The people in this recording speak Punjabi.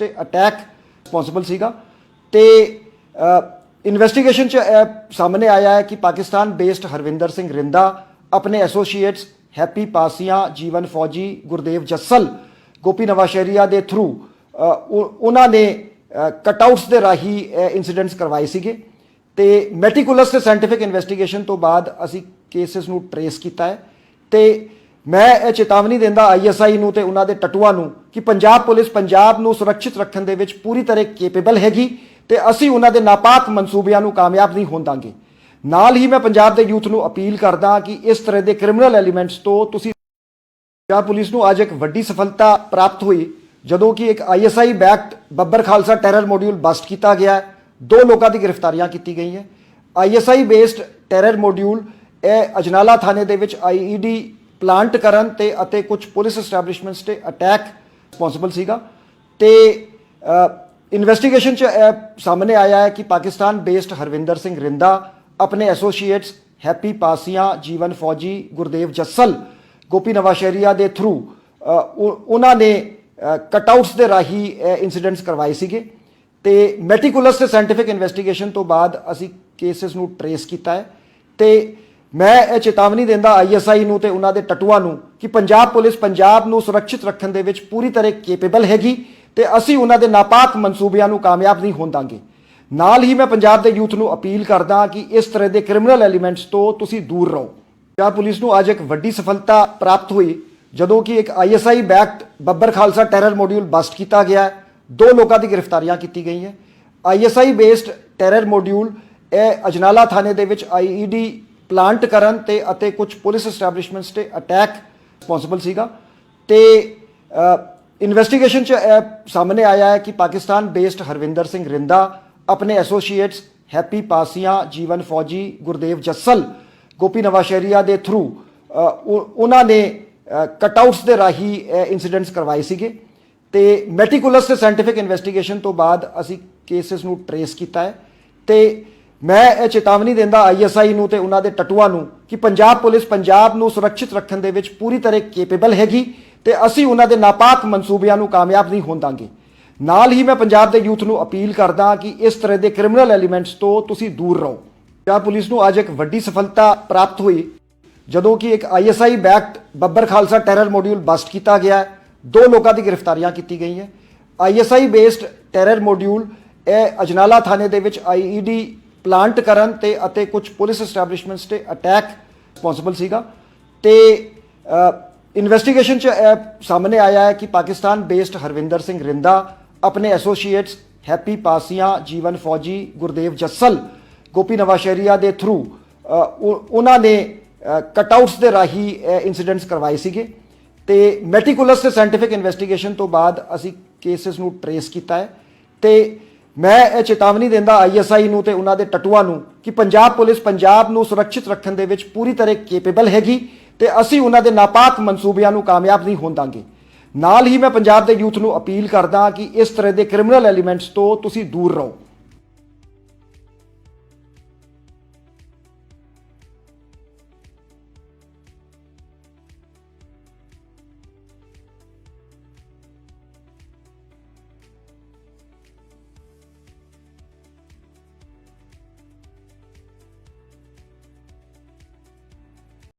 ਤੇ ਅਟੈਕ ਰਿਸਪੌਂਸਿਬਲ ਸੀਗਾ। ਤੇ ਇਨਵੈਸਟੀਗੇਸ਼ਨ ਚ ਸਾਹਮਣੇ ਆਇਆ ਹੈ ਕਿ ਪਾਕਿਸਤਾਨ ਬੇਸਡ ਹਰਵਿੰਦਰ ਸਿੰਘ ਰਿੰਦਾ, ਆਪਣੇ ਐਸੋਸੀਏਟਸ ਹੈਪੀ ਪਾਸੀਆਂ, ਜੀਵਨ ਫੌਜੀ ਗੁਰਦੇਵ ਜੱਸਲ, ਗੋਪੀ ਨਵਾਸ਼ਰੀਆ ਦੇ ਥਰੂ ਉਹਨਾਂ ਨੇ ਕਟਆਊਟਸ ਦੇ ਰਾਹੀਂ ਇਨਸੀਡੈਂਟਸ ਕਰਵਾਏ ਸੀਗੇ। ਤੇ ਮੈਟੀਕੂਲਸ ਤੇ ਸਾਇੰਟੀਫਿਕ ਇਨਵੈਸਟੀਗੇਸ਼ਨ ਤੋਂ ਬਾਅਦ ਅਸੀਂ ਕੇਸਿਸ ਨੂੰ ਟਰੇਸ ਕੀਤਾ ਹੈ। ਤੇ ਮੈਂ ਇਹ ਚੇਤਾਵਨੀ ਦਿੰਦਾ ਆਈਐਸਆਈ ਨੂੰ ਤੇ ਉਹਨਾਂ ਦੇ ਟਟੂਆਂ ਨੂੰ ਕਿ ਪੰਜਾਬ ਪੁਲਿਸ ਪੰਜਾਬ ਨੂੰ ਸੁਰੱਖਿਅਤ ਰੱਖਣ ਦੇ ਵਿੱਚ ਪੂਰੀ ਤਰ੍ਹਾਂ ਕੇਪੇਬਲ ਹੈਗੀ ਤੇ ਅਸੀਂ ਉਹਨਾਂ ਦੇ ਨਾਪਾਕ ਮਨਸੂਬਿਆਂ ਨੂੰ ਕਾਮਯਾਬ ਨਹੀਂ ਹੋਣ ਦਾਂਗੇ। ਨਾਲ ਹੀ ਮੈਂ ਪੰਜਾਬ ਦੇ ਯੂਥ ਨੂੰ ਅਪੀਲ ਕਰਦਾ ਕਿ ਇਸ ਤਰ੍ਹਾਂ ਦੇ ਕ੍ਰਿਮੀਨਲ ਐਲੀਮੈਂਟਸ ਤੋਂ ਤੁਸੀਂ ਪੰਜਾਬ ਪੁਲਿਸ ਨੂੰ ਅੱਜ ਇੱਕ ਵੱਡੀ ਸਫਲਤਾ ਪ੍ਰਾਪਤ ਹੋਈ, ਜਦੋਂ ਕਿ ਇੱਕ ISI backed Babbar Khalsa terror module bust ਕੀਤਾ ਗਿਆ। ਦੋ ਲੋਕਾਂ ਦੀ ਗ੍ਰਿਫਤਾਰੀਆਂ ਕੀਤੀ ਗਈਆਂ। ਆਈਐਸਆਈ ਬੇਸਡ ਟੈਰਰ ਮੋਡਿਊਲ ਇਹ ਅਜਨਾਲਾ ਥਾਣੇ ਦੇ ਵਿੱਚ ਆਈਈਡੀ ਪਲਾਂਟ ਕਰਨ ਤੇ ਅਤੇ ਕੁਝ ਪੁਲਿਸ ਐਸਟੈਬਲਿਸ਼ਮੈਂਟਸ ਤੇ ਅਟੈਕ ਰਿਸਪੌਂਸਿਬਲ ਸੀਗਾ। ਤੇ ਇਨਵੈਸਟੀਗੇਸ਼ਨ ਚ ਸਾਹਮਣੇ ਆਇਆ ਹੈ ਕਿ ਪਾਕਿਸਤਾਨ ਬੇਸਡ ਹਰਵਿੰਦਰ ਸਿੰਘ ਰਿੰਦਾ, ਆਪਣੇ ਐਸੋਸੀਏਟਸ ਹੈਪੀ ਪਾਸੀਆਂ, ਜੀਵਨ ਫੌਜੀ ਗੁਰਦੇਵ ਜੱਸਲ, ਗੋਪੀ ਨਵਾਸ਼ਰੀਆ ਦੇ ਥਰੂ ਉਹਨਾਂ ਨੇ ਕਟਆਊਟਸ ਦੇ ਰਾਹੀਂ ਇਨਸੀਡੈਂਟਸ ਕਰਵਾਏ ਸੀਗੇ। ਤੇ ਮੈਟੀਕੂਲਸ ਤੇ ਸਾਇੰਟੀਫਿਕ ਇਨਵੈਸਟੀਗੇਸ਼ਨ ਤੋਂ ਬਾਅਦ ਅਸੀਂ ਕੇਸਿਸ ਨੂੰ ਟਰੇਸ ਕੀਤਾ ਹੈ। ਤੇ ਮੈਂ ਇਹ ਚੇਤਾਵਨੀ ਦਿੰਦਾ ਆਈਐਸਆਈ ਨੂੰ ਤੇ ਉਹਨਾਂ ਦੇ ਟਟੂਆਂ ਨੂੰ ਕਿ ਪੰਜਾਬ ਪੁਲਿਸ ਪੰਜਾਬ ਨੂੰ ਸੁਰੱਖਿਅਤ ਰੱਖਣ ਦੇ ਵਿੱਚ ਪੂਰੀ ਤਰ੍ਹਾਂ ਕੇਪੇਬਲ ਹੈਗੀ ਤੇ ਅਸੀਂ ਉਹਨਾਂ ਦੇ ਨਾਪਾਕ ਮਨਸੂਬਿਆਂ ਨੂੰ ਕਾਮਯਾਬ ਨਹੀਂ ਹੋਣ ਦਾਂਗੇ। ਨਾਲ ਹੀ ਮੈਂ ਪੰਜਾਬ ਦੇ ਯੂਥ ਨੂੰ ਅਪੀਲ ਕਰਦਾ ਕਿ ਇਸ ਤਰ੍ਹਾਂ ਦੇ ਕ੍ਰਿਮੀਨਲ ਐਲੀਮੈਂਟਸ ਤੋਂ ਤੁਸੀਂ ਦੂਰ ਰਹੋ। ਪੰਜਾਬ ਪੁਲਿਸ ਨੂੰ ਅੱਜ ਇੱਕ ਵੱਡੀ ਸਫਲਤਾ ਪ੍ਰਾਪਤ ਹੋਈ, ਜਦੋਂ ਕਿ ਇੱਕ ISI backed Babbar Khalsa terror module bust ਕੀਤਾ ਗਿਆ। ਦੋ ਲੋਕਾਂ ਦੀ ਗ੍ਰਿਫਤਾਰੀਆਂ ਕੀਤੀ ਗਈਆਂ। ਆਈਐਸਆਈ ਬੇਸਡ ਟੈਰਰ ਮੋਡਿਊਲ ਇਹ ਅਜਨਾਲਾ ਥਾਣੇ ਦੇ ਵਿੱਚ ਆਈਈਡੀ ਪਲਾਂਟ ਕਰਨ ਤੇ ਅਤੇ ਕੁਝ ਪੁਲਿਸ ਐਸਟੈਬਲਿਸ਼ਮੈਂਟਸ ਤੇ ਅਟੈਕ ਰਿਸਪੌਂਸਿਬਲ ਸੀਗਾ। ਤੇ ਇਨਵੈਸਟੀਗੇਸ਼ਨ ਚ ਸਾਹਮਣੇ ਆਇਆ ਹੈ ਕਿ ਪਾਕਿਸਤਾਨ ਬੇਸਡ ਹਰਵਿੰਦਰ ਸਿੰਘ ਰਿੰਦਾ, ਆਪਣੇ ਐਸੋਸੀਏਟਸ ਹੈਪੀ ਪਾਸੀਆਂ, ਜੀਵਨ ਫੌਜੀ ਗੁਰਦੇਵ ਜੱਸਲ, ਗੋਪੀ ਨਵਾਸ਼ਰੀਆ ਦੇ ਥਰੂ ਉਹਨਾਂ ਨੇ ਕਟਆਊਟਸ ਦੇ ਰਾਹੀਂ ਇਨਸੀਡੈਂਟਸ ਕਰਵਾਏ ਸੀਗੇ। ਤੇ ਮੈਟੀਕੂਲਸ ਤੇ ਸਾਇੰਟੀਫਿਕ ਇਨਵੈਸਟੀਗੇਸ਼ਨ ਤੋਂ ਬਾਅਦ ਅਸੀਂ ਕੇਸਿਸ ਨੂੰ ਟਰੇਸ ਕੀਤਾ ਹੈ। ਤੇ ਮੈਂ ਇਹ ਚੇਤਾਵਨੀ ਦਿੰਦਾ ਆਈਐਸਆਈ ਨੂੰ ਤੇ ਉਹਨਾਂ ਦੇ ਟਟੂਆਂ ਨੂੰ ਕਿ ਪੰਜਾਬ ਪੁਲਿਸ ਪੰਜਾਬ ਨੂੰ ਸੁਰੱਖਿਅਤ ਰੱਖਣ ਦੇ ਵਿੱਚ ਪੂਰੀ ਤਰ੍ਹਾਂ ਕੇਪੇਬਲ ਹੈਗੀ ਤੇ ਅਸੀਂ ਉਹਨਾਂ ਦੇ ਨਾਪਾਕ ਮਨਸੂਬਿਆਂ ਨੂੰ ਕਾਮਯਾਬ ਨਹੀਂ ਹੋਣ ਦਾਂਗੇ। ਨਾਲ ਹੀ ਮੈਂ ਪੰਜਾਬ ਦੇ ਯੂਥ ਨੂੰ ਅਪੀਲ ਕਰਦਾ ਕਿ ਇਸ ਤਰ੍ਹਾਂ ਦੇ ਕ੍ਰਿਮੀਨਲ ਐਲੀਮੈਂਟਸ ਤੋਂ ਤੁਸੀਂ ਦੂਰ ਰਹੋ। ਪੰਜਾਬ ਪੁਲਿਸ ਨੂੰ ਅੱਜ ਇੱਕ ਵੱਡੀ ਸਫਲਤਾ ਪ੍ਰਾਪਤ ਹੋਈ, ਜਦੋਂ ਕਿ ਇੱਕ ISI backed Babbar Khalsa terror module bust ਕੀਤਾ ਗਿਆ। ਦੋ ਲੋਕਾਂ ਦੀ ਗ੍ਰਿਫਤਾਰੀਆਂ ਕੀਤੀ ਗਈਆਂ। ਆਈਐਸਆਈ ਬੇਸਡ ਟੈਰਰ ਮੋਡਿਊਲ ਇਹ ਅਜਨਾਲਾ ਥਾਣੇ ਦੇ ਵਿੱਚ ਆਈਈਡੀ ਪਲਾਂਟ ਕਰਨ ਤੇ ਅਤੇ ਕੁਝ ਪੁਲਿਸ ਐਸਟੈਬਲਿਸ਼ਮੈਂਟਸ ਤੇ ਅਟੈਕ ਪੋਸੀਬਲ ਸੀਗਾ। ਤੇ ਇਨਵੈਸਟੀਗੇਸ਼ਨ ਚ ਸਾਹਮਣੇ ਆਇਆ ਹੈ ਕਿ ਪਾਕਿਸਤਾਨ ਬੇਸਡ ਹਰਵਿੰਦਰ ਸਿੰਘ ਰਿੰਦਾ, ਆਪਣੇ ਐਸੋਸੀਏਟਸ ਹੈਪੀ ਪਾਸੀਆਂ, ਜੀਵਨ ਫੌਜੀ ਗੁਰਦੇਵ ਜੱਸਲ, ਗੋਪੀ ਨਵਾਸ਼ਰੀਆ ਦੇ ਥਰੂ ਉਹਨਾਂ ਨੇ ਕਟਆਊਟਸ ਦੇ ਰਾਹੀਂ ਇਨਸੀਡੈਂਟਸ ਕਰਵਾਏ ਸੀਗੇ। ਤੇ ਮੈਟੀਕੂਲਸ ਤੇ ਸਾਇੰਟੀਫਿਕ ਇਨਵੈਸਟੀਗੇਸ਼ਨ ਤੋਂ ਬਾਅਦ ਅਸੀਂ ਕੇਸਿਸ ਨੂੰ ਟਰੇਸ ਕੀਤਾ ਹੈ। ਤੇ ਮੈਂ ਇਹ ਚੇਤਾਵਨੀ ਦਿੰਦਾ ਆਈਐਸਆਈ ਨੂੰ ਤੇ ਉਹਨਾਂ ਦੇ ਟਟੂਆਂ ਨੂੰ ਕਿ ਪੰਜਾਬ ਪੁਲਿਸ ਪੰਜਾਬ ਨੂੰ ਸੁਰੱਖਿਅਤ ਰੱਖਣ ਦੇ ਵਿੱਚ ਪੂਰੀ ਤਰ੍ਹਾਂ ਕੇਪੇਬਲ ਹੈਗੀ ਤੇ ਅਸੀਂ ਉਹਨਾਂ ਦੇ ਨਾਪਾਕ ਮਨਸੂਬਿਆਂ ਨੂੰ ਕਾਮਯਾਬ ਨਹੀਂ ਹੋਣ ਦਾਂਗੇ। ਨਾਲ ਹੀ ਮੈਂ ਪੰਜਾਬ ਦੇ ਯੂਥ ਨੂੰ ਅਪੀਲ ਕਰਦਾ ਕਿ ਇਸ ਤਰ੍ਹਾਂ ਦੇ ਕ੍ਰਿਮੀਨਲ ਐਲੀਮੈਂਟਸ ਤੋਂ ਤੁਸੀਂ ਦੂਰ ਰਹੋ।